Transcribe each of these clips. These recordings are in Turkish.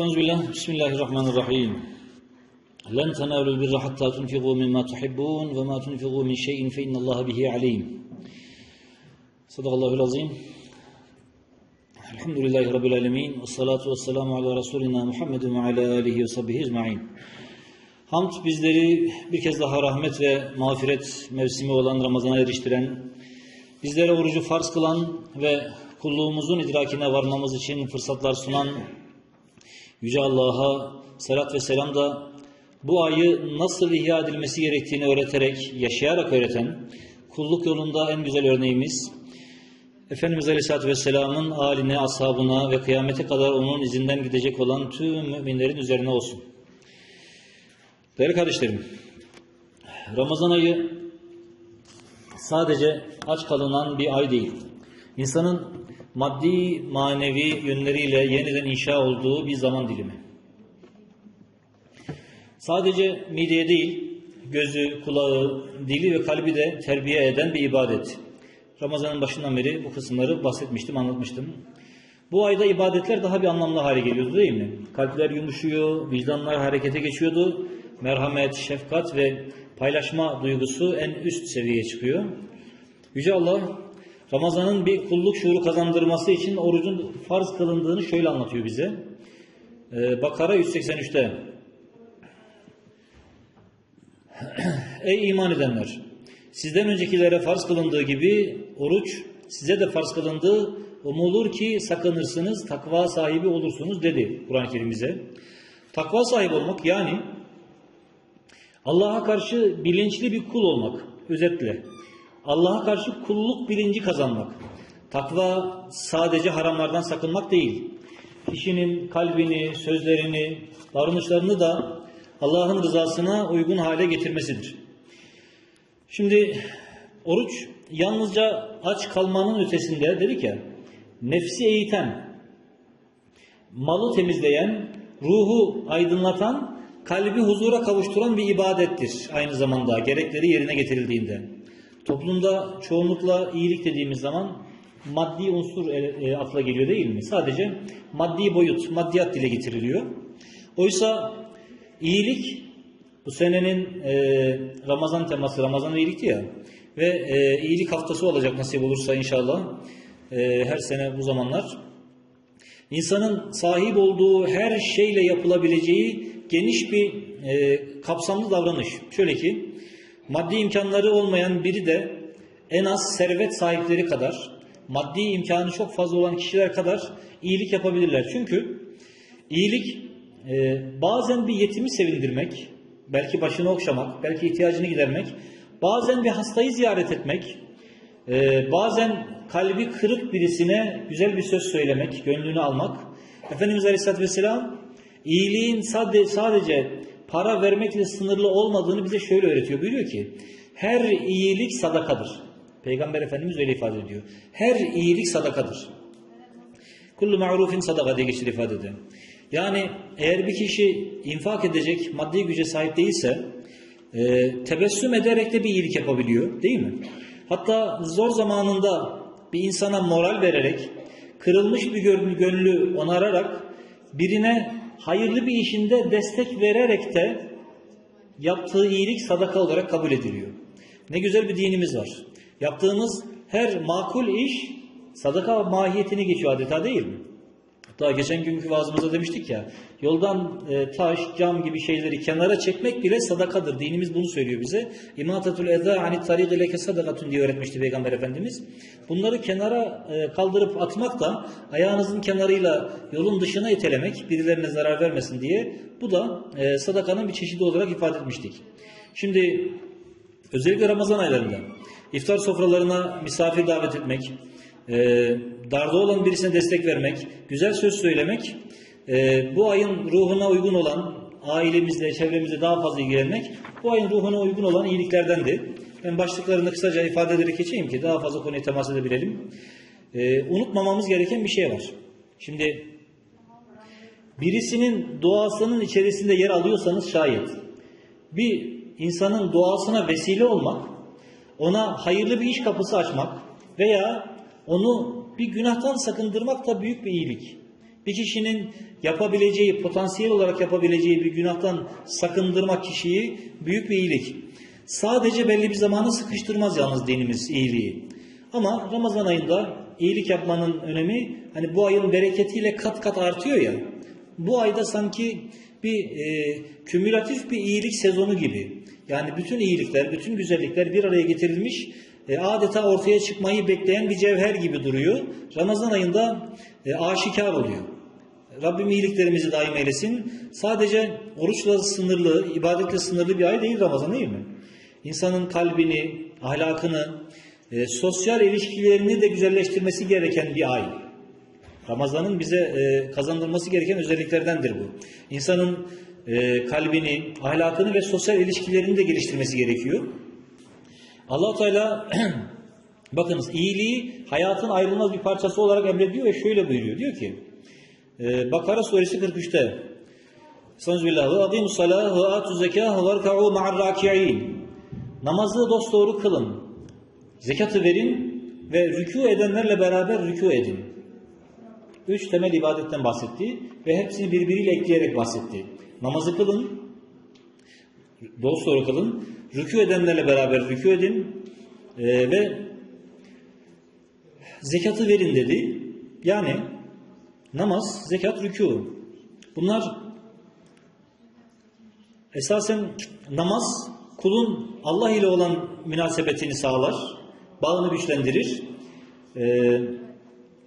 Estağfirullah. Bismillahirrahmanirrahim. Hatta tunfiqu mimma tuhibbun ve ma tunfiqu min şeyin fe innallaha bihi alim. Sadakallahul azim. Elhamdülillahi Rabbil alemin. Ve salatu ve selamu ala Resulina Muhammedin ve ala alihi ve sahbihi ecma'in. Hamd bizleri bir kez daha rahmet ve mağfiret mevsimi olan Ramazan'a eriştiren, bizlere orucu farz kılan ve kulluğumuzun idrakine varmamız için fırsatlar sunan Yüce Allah'a selat ve selam da bu ayı nasıl ihya edilmesi gerektiğini öğreterek, yaşayarak öğreten, kulluk yolunda en güzel örneğimiz, Efendimiz Aleyhisselatü Vesselam'ın aline, ashabına ve kıyamete kadar onun izinden gidecek olan tüm müminlerin üzerine olsun. Değerli kardeşlerim, Ramazan ayı sadece aç kalınan bir ay değil. İnsanın maddi, manevi yönleriyle yeniden inşa olduğu bir zaman dilimi. Sadece mideye değil, gözü, kulağı, dili ve kalbi de terbiye eden bir ibadet. Ramazanın başından beri bu kısımları bahsetmiştim, anlatmıştım. Bu ayda ibadetler daha bir anlamlı hale geliyordu değil mi? Kalpler yumuşuyor, vicdanlar harekete geçiyordu. Merhamet, şefkat ve paylaşma duygusu en üst seviyeye çıkıyor. Yüce Allah Ramazan'ın bir kulluk şuuru kazandırması için orucun farz kılındığını şöyle anlatıyor bize. Ee, Bakara 183'te Ey iman edenler! Sizden öncekilere farz kılındığı gibi oruç size de farz kılındı. Umulur ki sakınırsınız, takva sahibi olursunuz dedi Kur'an-ı Kerim bize. Takva sahibi olmak yani Allah'a karşı bilinçli bir kul olmak özetle. Allah'a karşı kulluk bilinci kazanmak. Takva sadece haramlardan sakınmak değil. Kişinin kalbini, sözlerini, davranışlarını da Allah'ın rızasına uygun hale getirmesidir. Şimdi oruç yalnızca aç kalmanın ötesinde dedik ya nefsi eğiten, malı temizleyen, ruhu aydınlatan, kalbi huzura kavuşturan bir ibadettir aynı zamanda gerekleri yerine getirildiğinde. Toplumda çoğunlukla iyilik dediğimiz zaman maddi unsur e, akla geliyor değil mi? Sadece maddi boyut, maddiyat dile getiriliyor. Oysa iyilik bu senenin e, Ramazan teması, Ramazan iyilikti ya ve e, iyilik haftası olacak nasip olursa inşallah e, her sene bu zamanlar. İnsanın sahip olduğu her şeyle yapılabileceği geniş bir e, kapsamlı davranış. Şöyle ki maddi imkanları olmayan biri de en az servet sahipleri kadar, maddi imkanı çok fazla olan kişiler kadar iyilik yapabilirler. Çünkü iyilik e, bazen bir yetimi sevindirmek, belki başını okşamak, belki ihtiyacını gidermek, bazen bir hastayı ziyaret etmek, e, bazen kalbi kırık birisine güzel bir söz söylemek, gönlünü almak. Efendimiz Aleyhisselatü Vesselam iyiliğin sadece, sadece para vermekle sınırlı olmadığını bize şöyle öğretiyor. Buyuruyor ki her iyilik sadakadır. Peygamber Efendimiz öyle ifade ediyor. Her iyilik sadakadır. Kullu ma'rufin sadaka diye geçir ifadede. Yani eğer bir kişi infak edecek maddi güce sahip değilse e, tebessüm ederek de bir iyilik yapabiliyor değil mi? Hatta zor zamanında bir insana moral vererek, kırılmış bir gönlü onararak birine hayırlı bir işinde destek vererek de yaptığı iyilik sadaka olarak kabul ediliyor. Ne güzel bir dinimiz var. Yaptığımız her makul iş sadaka mahiyetini geçiyor adeta değil mi? Hatta geçen günkü vaazımızda demiştik ya, yoldan e, taş, cam gibi şeyleri kenara çekmek bile sadakadır. Dinimiz bunu söylüyor bize. İmatatul eza hani tariq ileke sadakatun diye öğretmişti Peygamber Efendimiz. Bunları kenara e, kaldırıp atmak da ayağınızın kenarıyla yolun dışına itelemek, birilerine zarar vermesin diye bu da e, sadakanın bir çeşidi olarak ifade etmiştik. Şimdi özellikle Ramazan aylarında iftar sofralarına misafir davet etmek, e, darda olan birisine destek vermek, güzel söz söylemek, e, bu ayın ruhuna uygun olan ailemizle, çevremizle daha fazla ilgilenmek, bu ayın ruhuna uygun olan iyiliklerdendi. Ben başlıklarını kısaca ifade ederek geçeyim ki daha fazla konuya temas edebilelim. E, unutmamamız gereken bir şey var. Şimdi birisinin duasının içerisinde yer alıyorsanız şayet bir insanın duasına vesile olmak, ona hayırlı bir iş kapısı açmak veya onu bir günahtan sakındırmak da büyük bir iyilik. Bir kişinin yapabileceği, potansiyel olarak yapabileceği bir günahtan sakındırmak kişiyi büyük bir iyilik. Sadece belli bir zamana sıkıştırmaz yalnız dinimiz iyiliği. Ama Ramazan ayında iyilik yapmanın önemi hani bu ayın bereketiyle kat kat artıyor ya. Bu ayda sanki bir e, kümülatif bir iyilik sezonu gibi. Yani bütün iyilikler, bütün güzellikler bir araya getirilmiş, e, adeta ortaya çıkmayı bekleyen bir cevher gibi duruyor. Ramazan ayında e, aşikar oluyor. Rabbim iyiliklerimizi daim eylesin. Sadece oruçla sınırlı, ibadetle sınırlı bir ay değil Ramazan değil mi? İnsanın kalbini, ahlakını, e, sosyal ilişkilerini de güzelleştirmesi gereken bir ay. Ramazanın bize e, kazandırması gereken özelliklerdendir bu. İnsanın e, kalbini, ahlakını ve sosyal ilişkilerini de geliştirmesi gerekiyor. Allah Teala bakınız iyiliği hayatın ayrılmaz bir parçası olarak emrediyor ve şöyle buyuruyor. Diyor ki e, Bakara suresi 43'te Sanzbillah ve adimus salah ve atu zekâh ve rka'u ma'ar raki'in Namazı dosdoğru kılın. Zekatı verin ve rükû edenlerle beraber rükû edin. Üç temel ibadetten bahsetti ve hepsini birbiriyle ekleyerek bahsetti. Namazı kılın, dosdoğru kılın, rükû edenlerle beraber rükû edin e, ve zekatı verin dedi. Yani namaz, zekat, rükû. Bunlar esasen namaz kulun Allah ile olan münasebetini sağlar, bağını güçlendirir. Ee,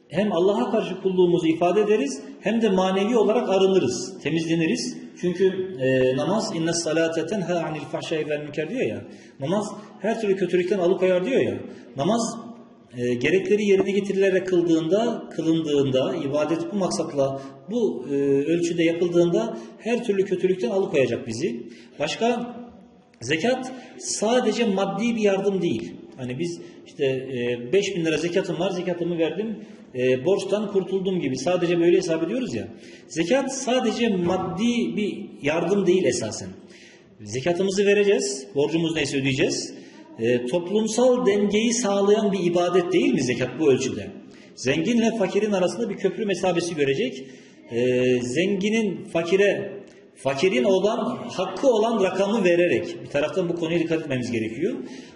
hem Allah'a karşı kulluğumuzu ifade ederiz hem de manevi olarak arınırız, temizleniriz. Çünkü e, namaz inne salate tenha anil fahşai vel münker diyor ya. Namaz her türlü kötülükten alıkoyar diyor ya. Namaz e, gerekleri yerine getirilerek kıldığında, kılındığında, ibadet bu maksatla bu e, ölçüde yapıldığında her türlü kötülükten alıkoyacak bizi. Başka zekat sadece maddi bir yardım değil. Hani biz işte e, 5 bin lira zekatım var, zekatımı verdim, e, borçtan kurtuldum gibi sadece böyle hesap ediyoruz ya. Zekat sadece maddi bir yardım değil esasen. Zekatımızı vereceğiz, borcumuz neyse ödeyeceğiz. E, toplumsal dengeyi sağlayan bir ibadet değil mi zekat bu ölçüde? Zenginle fakirin arasında bir köprü mesabesi görecek. E, zenginin fakire, fakirin olan hakkı olan rakamı vererek, bir taraftan bu konuya dikkat etmemiz gerekiyor.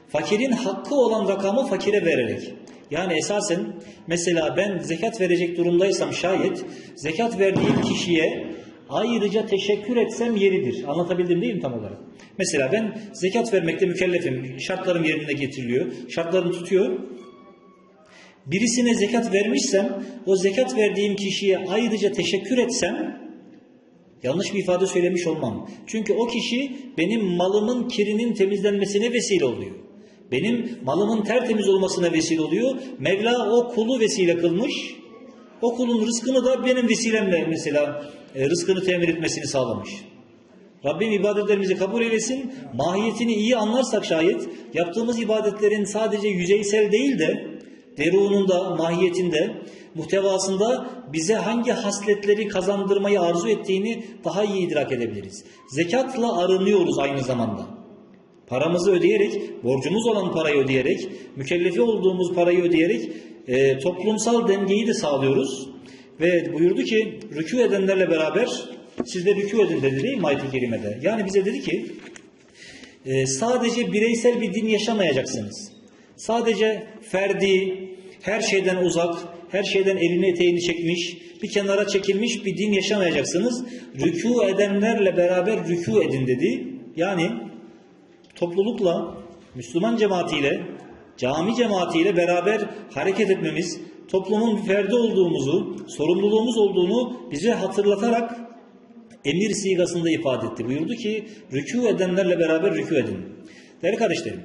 Fakirin hakkı olan rakamı fakire vererek. Yani esasen mesela ben zekat verecek durumdaysam şayet zekat verdiğim kişiye ayrıca teşekkür etsem yeridir. Anlatabildim değil mi tam olarak? Mesela ben zekat vermekte mükellefim. Şartlarım yerine getiriliyor. Şartlarım tutuyor. Birisine zekat vermişsem o zekat verdiğim kişiye ayrıca teşekkür etsem yanlış bir ifade söylemiş olmam. Çünkü o kişi benim malımın kirinin temizlenmesine vesile oluyor. Benim malımın tertemiz olmasına vesile oluyor. Mevla o kulu vesile kılmış. O kulun rızkını da benim vesilemle mesela e, rızkını temin etmesini sağlamış. Rabbim ibadetlerimizi kabul eylesin. Mahiyetini iyi anlarsak şayet yaptığımız ibadetlerin sadece yüzeysel değil de derununda, mahiyetinde, muhtevasında bize hangi hasletleri kazandırmayı arzu ettiğini daha iyi idrak edebiliriz. Zekatla arınıyoruz aynı zamanda. Paramızı ödeyerek, borcumuz olan parayı ödeyerek, mükellefi olduğumuz parayı ödeyerek e, toplumsal dengeyi de sağlıyoruz. Ve buyurdu ki rükû edenlerle beraber siz de rükû edin dedi değil mi ayet-i kerimede? Yani bize dedi ki e, sadece bireysel bir din yaşamayacaksınız. Sadece ferdi, her şeyden uzak, her şeyden elini eteğini çekmiş, bir kenara çekilmiş bir din yaşamayacaksınız. Rükû edenlerle beraber rükû edin dedi. Yani toplulukla, Müslüman cemaatiyle, cami cemaatiyle beraber hareket etmemiz, toplumun bir ferdi olduğumuzu, sorumluluğumuz olduğunu bize hatırlatarak emir sigasında ifade etti. Buyurdu ki rükû edenlerle beraber rükû edin. Değerli kardeşlerim,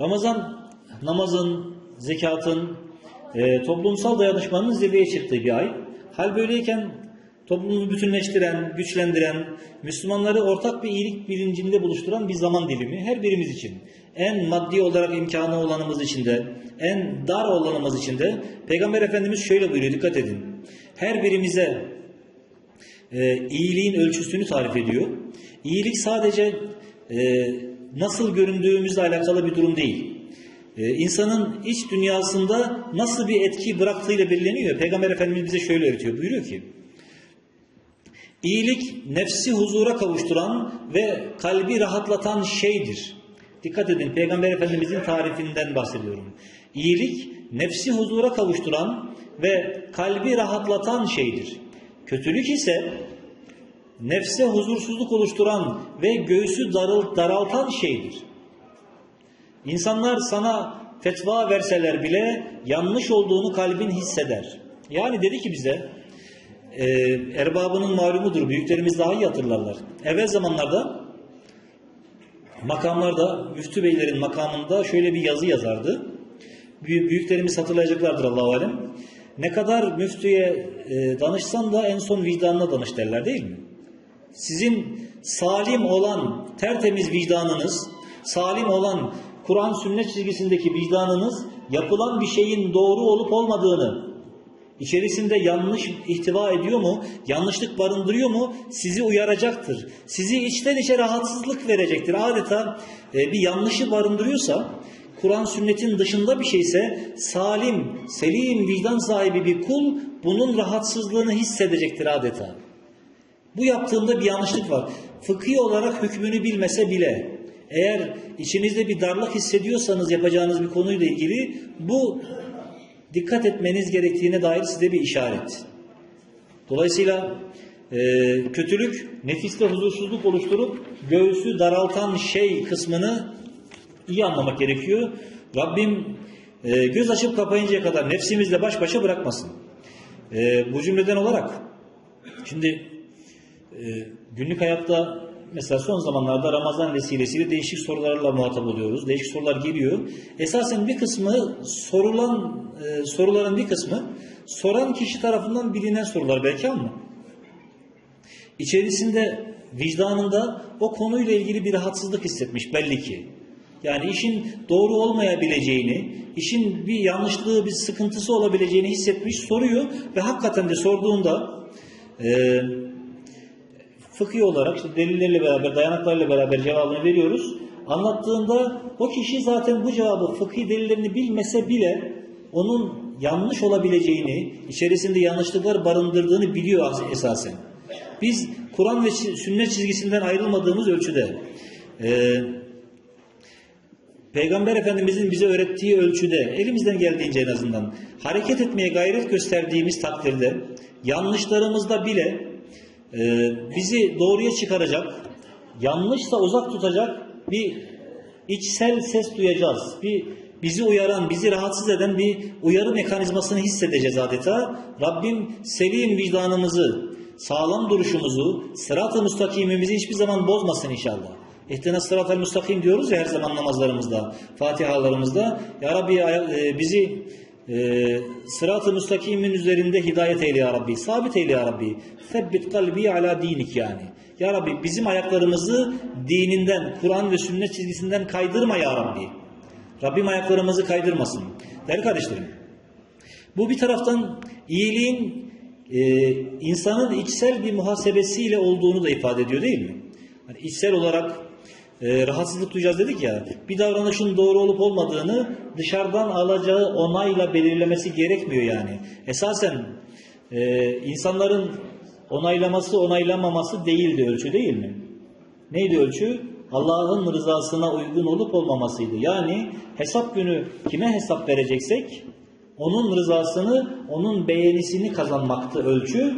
Ramazan namazın, zekatın, e, toplumsal dayanışmanın zirveye çıktığı bir ay. Hal böyleyken toplumuzu bütünleştiren, güçlendiren, Müslümanları ortak bir iyilik bilincinde buluşturan bir zaman dilimi her birimiz için. En maddi olarak imkanı olanımız için de, en dar olanımız için de Peygamber Efendimiz şöyle buyuruyor, dikkat edin. Her birimize e, iyiliğin ölçüsünü tarif ediyor. İyilik sadece e, nasıl göründüğümüzle alakalı bir durum değil. e, insanın iç dünyasında nasıl bir etki bıraktığıyla belirleniyor. Peygamber Efendimiz bize şöyle öğretiyor. Buyuruyor ki İyilik nefsi huzura kavuşturan ve kalbi rahatlatan şeydir. Dikkat edin Peygamber Efendimizin tarifinden bahsediyorum. İyilik nefsi huzura kavuşturan ve kalbi rahatlatan şeydir. Kötülük ise nefse huzursuzluk oluşturan ve göğsü daraltan şeydir. İnsanlar sana fetva verseler bile yanlış olduğunu kalbin hisseder. Yani dedi ki bize e, erbabının malumudur. Büyüklerimiz daha iyi hatırlarlar. Evvel zamanlarda makamlarda müftü beylerin makamında şöyle bir yazı yazardı. Büyük, büyüklerimiz hatırlayacaklardır Allahu alem. Ne kadar müftüye e, danışsan da en son vicdanına danış derler değil mi? Sizin salim olan tertemiz vicdanınız, salim olan Kur'an sünnet çizgisindeki vicdanınız yapılan bir şeyin doğru olup olmadığını, içerisinde yanlış ihtiva ediyor mu, yanlışlık barındırıyor mu sizi uyaracaktır. Sizi içten içe rahatsızlık verecektir. Adeta e, bir yanlışı barındırıyorsa, Kur'an sünnetin dışında bir şeyse salim, selim vicdan sahibi bir kul bunun rahatsızlığını hissedecektir adeta. Bu yaptığında bir yanlışlık var. Fıkhi olarak hükmünü bilmese bile eğer içinizde bir darlık hissediyorsanız yapacağınız bir konuyla ilgili bu dikkat etmeniz gerektiğine dair size bir işaret. Dolayısıyla e, kötülük nefiste huzursuzluk oluşturup göğsü daraltan şey kısmını iyi anlamak gerekiyor. Rabbim e, göz açıp kapayıncaya kadar nefsimizle baş başa bırakmasın. E, bu cümleden olarak şimdi e, günlük hayatta mesela son zamanlarda Ramazan vesilesiyle değişik sorularla muhatap oluyoruz. Değişik sorular geliyor. Esasen bir kısmı sorulan e, soruların bir kısmı soran kişi tarafından bilinen sorular belki ama içerisinde vicdanında o konuyla ilgili bir rahatsızlık hissetmiş belli ki. Yani işin doğru olmayabileceğini, işin bir yanlışlığı, bir sıkıntısı olabileceğini hissetmiş, soruyor ve hakikaten de sorduğunda e, fıkhi olarak işte delillerle beraber, dayanaklarla beraber cevabını veriyoruz. Anlattığında o kişi zaten bu cevabı fıkhi delillerini bilmese bile onun yanlış olabileceğini, içerisinde yanlışlıklar barındırdığını biliyor esasen. Biz Kur'an ve sünnet çizgisinden ayrılmadığımız ölçüde e, Peygamber Efendimizin bize öğrettiği ölçüde elimizden geldiğince en azından hareket etmeye gayret gösterdiğimiz takdirde yanlışlarımızda bile bizi doğruya çıkaracak, yanlışsa uzak tutacak bir içsel ses duyacağız. Bir bizi uyaran, bizi rahatsız eden bir uyarı mekanizmasını hissedeceğiz adeta. Rabbim selim vicdanımızı, sağlam duruşumuzu, sırat-ı müstakimimizi hiçbir zaman bozmasın inşallah. İhtina sırat-ı müstakim diyoruz ya her zaman namazlarımızda, fatihalarımızda. Ya Rabbi e, bizi e, sırat-ı müstakimin üzerinde hidayet eyle ya Rabbi. Sabit eyle ya Rabbi. Sebbit kalbi ala dinik yani. Ya Rabbi bizim ayaklarımızı dininden, Kur'an ve sünnet çizgisinden kaydırma ya Rabbi. Rabbim ayaklarımızı kaydırmasın. Değerli kardeşlerim. Bu bir taraftan iyiliğin e, insanın içsel bir muhasebesiyle olduğunu da ifade ediyor değil mi? Yani içsel olarak e, rahatsızlık duyacağız dedik ya. Bir davranışın doğru olup olmadığını dışarıdan alacağı onayla belirlemesi gerekmiyor yani. Esasen e, insanların onaylaması onaylamaması değildi ölçü değil mi? Neydi ölçü? Allah'ın rızasına uygun olup olmamasıydı. Yani hesap günü kime hesap vereceksek onun rızasını, onun beğenisini kazanmaktı ölçü.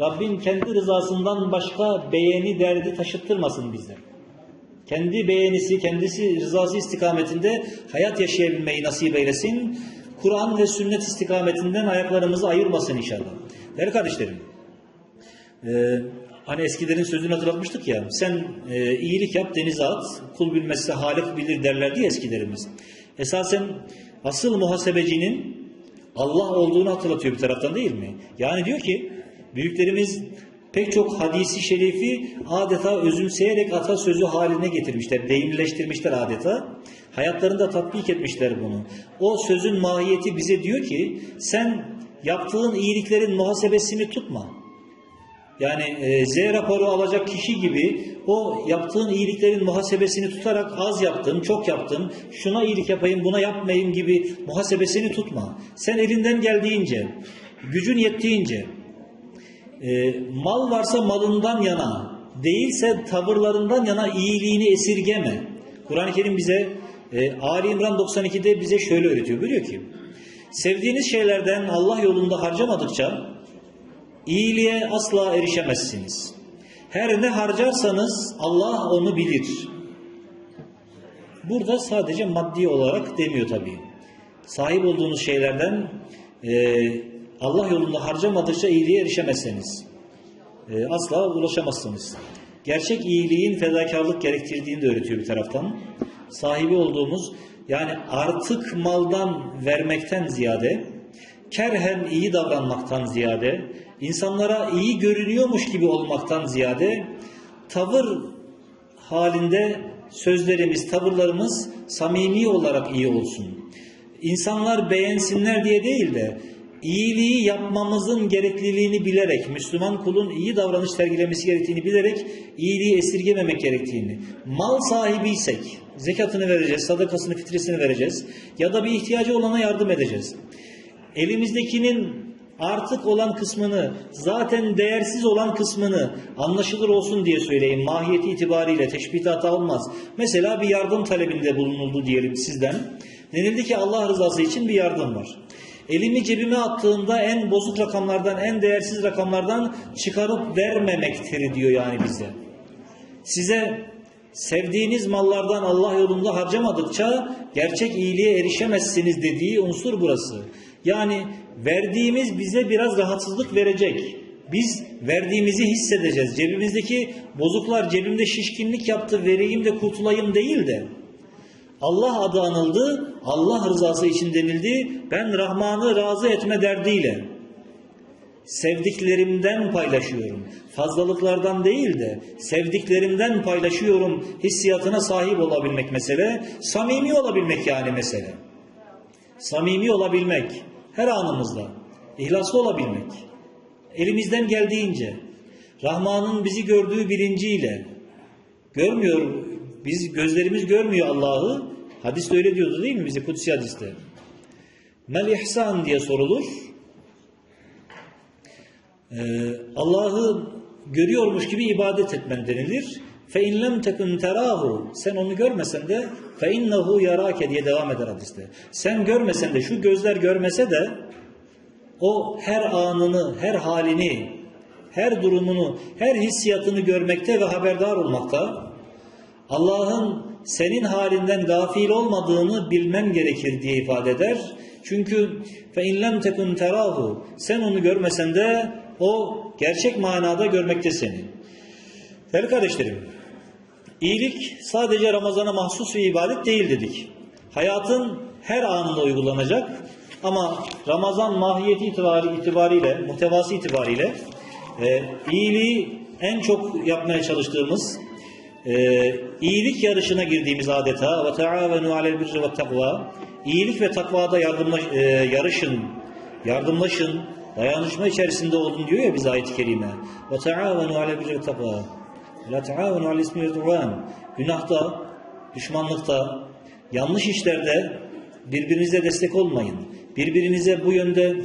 Rabbim kendi rızasından başka beğeni derdi taşıttırmasın bize. Kendi beğenisi, kendisi rızası istikametinde hayat yaşayabilmeyi nasip eylesin. Kur'an ve sünnet istikametinden ayaklarımızı ayırmasın inşallah. Değerli kardeşlerim, e, hani eskilerin sözünü hatırlatmıştık ya, sen e, iyilik yap denize at, kul bilmezse halik bilir derlerdi ya eskilerimiz. Esasen asıl muhasebecinin Allah olduğunu hatırlatıyor bir taraftan değil mi? Yani diyor ki, büyüklerimiz pek çok hadisi şerifi adeta özümseyerek atasözü haline getirmişler, deyimleştirmişler adeta. Hayatlarında tatbik etmişler bunu. O sözün mahiyeti bize diyor ki sen yaptığın iyiliklerin muhasebesini tutma. Yani e, Z raporu alacak kişi gibi o yaptığın iyiliklerin muhasebesini tutarak az yaptım, çok yaptım, şuna iyilik yapayım, buna yapmayayım gibi muhasebesini tutma. Sen elinden geldiğince, gücün yettiğince, e, mal varsa malından yana, değilse tavırlarından yana iyiliğini esirgeme. Kur'an-ı Kerim bize e, Ali İmran 92'de bize şöyle öğretiyor. Biliyor ki sevdiğiniz şeylerden Allah yolunda harcamadıkça iyiliğe asla erişemezsiniz. Her ne harcarsanız Allah onu bilir. Burada sadece maddi olarak demiyor tabii. Sahip olduğunuz şeylerden e, Allah yolunda harcamadıkça iyiliğe erişemezsiniz. E, asla ulaşamazsınız. Gerçek iyiliğin fedakarlık gerektirdiğini de öğretiyor bir taraftan. Sahibi olduğumuz yani artık maldan vermekten ziyade kerhen iyi davranmaktan ziyade insanlara iyi görünüyormuş gibi olmaktan ziyade tavır halinde sözlerimiz, tavırlarımız samimi olarak iyi olsun. İnsanlar beğensinler diye değil de iyiliği yapmamızın gerekliliğini bilerek, Müslüman kulun iyi davranış sergilemesi gerektiğini bilerek iyiliği esirgememek gerektiğini, mal sahibiysek zekatını vereceğiz, sadakasını, fitresini vereceğiz ya da bir ihtiyacı olana yardım edeceğiz. Elimizdekinin artık olan kısmını, zaten değersiz olan kısmını anlaşılır olsun diye söyleyeyim. Mahiyeti itibariyle teşbih hata olmaz. Mesela bir yardım talebinde bulunuldu diyelim sizden. Denildi ki Allah rızası için bir yardım var. Elimi cebime attığımda en bozuk rakamlardan, en değersiz rakamlardan çıkarıp vermemektir diyor yani bize. Size sevdiğiniz mallardan Allah yolunda harcamadıkça gerçek iyiliğe erişemezsiniz dediği unsur burası. Yani verdiğimiz bize biraz rahatsızlık verecek. Biz verdiğimizi hissedeceğiz. Cebimizdeki bozuklar cebimde şişkinlik yaptı vereyim de kurtulayım değil de Allah adı anıldı, Allah rızası için denildi. Ben Rahman'ı razı etme derdiyle sevdiklerimden paylaşıyorum. Fazlalıklardan değil de sevdiklerimden paylaşıyorum hissiyatına sahip olabilmek mesele. Samimi olabilmek yani mesele. Samimi olabilmek her anımızda. ihlaslı olabilmek. Elimizden geldiğince. Rahman'ın bizi gördüğü bilinciyle. Görmüyor, biz gözlerimiz görmüyor Allah'ı. Hadis de öyle diyordu değil mi bize Kudüs hadiste? Mel ihsan diye sorulur. Ee, Allah'ı görüyormuş gibi ibadet etmen denilir. Fe in lem tekun terahu sen onu görmesen de fe innehu yarake diye devam eder hadiste. Sen görmesen de şu gözler görmese de o her anını, her halini, her durumunu, her hissiyatını görmekte ve haberdar olmakta. Allah'ın senin halinden gafil olmadığını bilmen gerekir diye ifade eder. Çünkü in lem tekun terahu sen onu görmesen de o gerçek manada görmekte seni. Değerli kardeşlerim, iyilik sadece Ramazan'a mahsus bir ibadet değil dedik. Hayatın her anında uygulanacak ama Ramazan mahiyeti itibari, itibariyle, muhtevası itibariyle e, iyiliği en çok yapmaya çalıştığımız, e, iyilik yarışına girdiğimiz adeta ve taavenu alel birri ve takva iyilik ve takvada yardımla, e, yarışın, yardımlaşın, dayanışma içerisinde olun diyor ya biz ayet-i kerime. Ve taavenu alel birri ve takva. La taavenu alel ismi udvan. Günahta, düşmanlıkta, yanlış işlerde birbirinize destek olmayın. Birbirinize bu yönde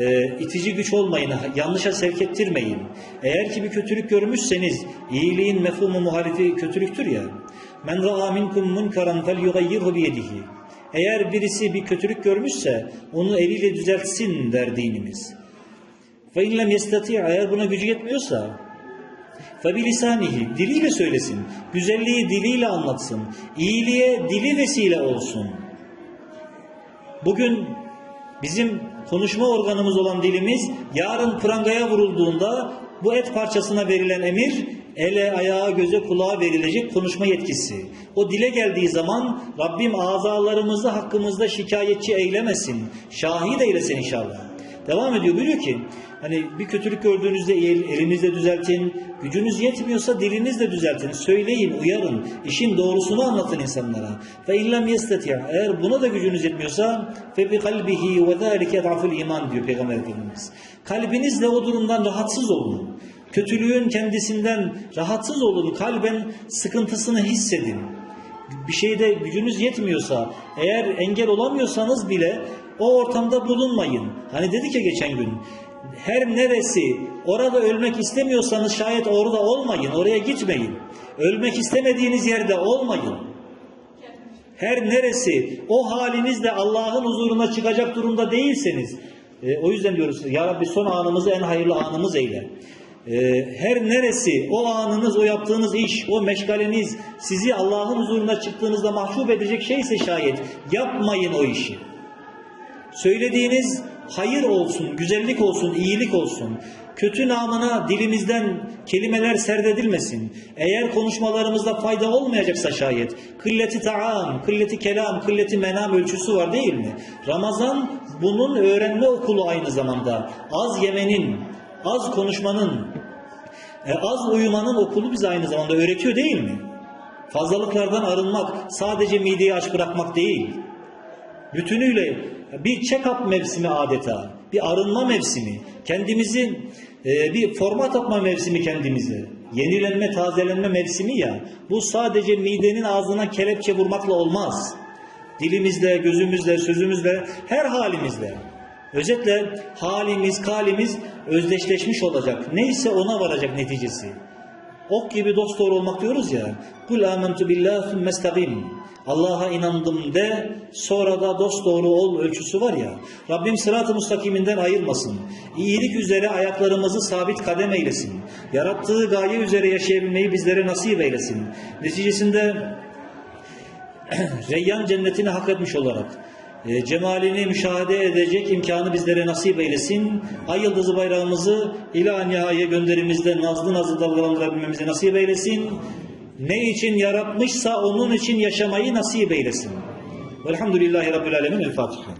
e, itici güç olmayın, yanlışa sevk ettirmeyin. Eğer ki bir kötülük görmüşseniz, iyiliğin mefhumu muhalifi kötülüktür ya. Men ra'a minkum munkaran felyughayyirhu biyedihi. Eğer birisi bir kötülük görmüşse onu eliyle düzeltsin der dinimiz. Fe in lem eğer buna gücü yetmiyorsa febilisanihi diliyle söylesin. Güzelliği diliyle anlatsın. İyiliğe dili vesile olsun. Bugün bizim konuşma organımız olan dilimiz yarın prangaya vurulduğunda bu et parçasına verilen emir ele, ayağa, göze, kulağa verilecek konuşma yetkisi. O dile geldiği zaman Rabbim azalarımızı hakkımızda şikayetçi eylemesin. Şahit eylesin inşallah. Devam ediyor. Buyuruyor ki hani bir kötülük gördüğünüzde el, elinizle düzeltin. Gücünüz yetmiyorsa dilinizle düzeltin. Söyleyin, uyarın. işin doğrusunu anlatın insanlara. Ve illem yestati' eğer buna da gücünüz yetmiyorsa fe bi kalbihi ve zalike da'ful iman diyor Peygamber Efendimiz. Kalbinizle o durumdan rahatsız olun. Kötülüğün kendisinden rahatsız olun, kalben sıkıntısını hissedin. Bir şeyde gücünüz yetmiyorsa, eğer engel olamıyorsanız bile o ortamda bulunmayın. Hani dedik ya geçen gün, her neresi orada ölmek istemiyorsanız şayet orada olmayın, oraya gitmeyin. Ölmek istemediğiniz yerde olmayın. Her neresi o halinizle Allah'ın huzuruna çıkacak durumda değilseniz e, o yüzden diyoruz ya Rabbi son anımızı en hayırlı anımız eyle. E, her neresi o anınız, o yaptığınız iş, o meşgaleniz sizi Allah'ın huzuruna çıktığınızda mahcup edecek şeyse şayet yapmayın o işi. Söylediğiniz hayır olsun, güzellik olsun, iyilik olsun. Kötü namına dilimizden kelimeler serdedilmesin. Eğer konuşmalarımızda fayda olmayacaksa şayet, kılleti taam, kılleti kelam, kılleti menam ölçüsü var değil mi? Ramazan bunun öğrenme okulu aynı zamanda. Az yemenin, az konuşmanın, e, az uyumanın okulu bize aynı zamanda öğretiyor değil mi? Fazlalıklardan arınmak sadece mideyi aç bırakmak değil bütünüyle bir check-up mevsimi adeta, bir arınma mevsimi, kendimizi e, bir format atma mevsimi kendimize, yenilenme, tazelenme mevsimi ya, bu sadece midenin ağzına kelepçe vurmakla olmaz. Dilimizle, gözümüzle, sözümüzle, her halimizle. Özetle halimiz, kalimiz özdeşleşmiş olacak. Neyse ona varacak neticesi. Ok gibi dosdoğru olmak diyoruz ya. Kul amentu billah istaqim. Allah'a inandım de sonra da dosdoğru ol ölçüsü var ya. Rabbim sırat-ı mustakiminden ayırmasın. İyilik üzere ayaklarımızı sabit kadem eylesin. Yarattığı gaye üzere yaşayabilmeyi bizlere nasip eylesin. Neticesinde Reyyan cennetini hak etmiş olarak e, cemalini müşahede edecek imkanı bizlere nasip eylesin. Ay yıldızı bayrağımızı ila nihaya gönderimizde nazlı nazlı dalgalandırabilmemizi nasip eylesin. Ne için yaratmışsa onun için yaşamayı nasip eylesin. Velhamdülillahi Rabbil Alemin. El Fatiha.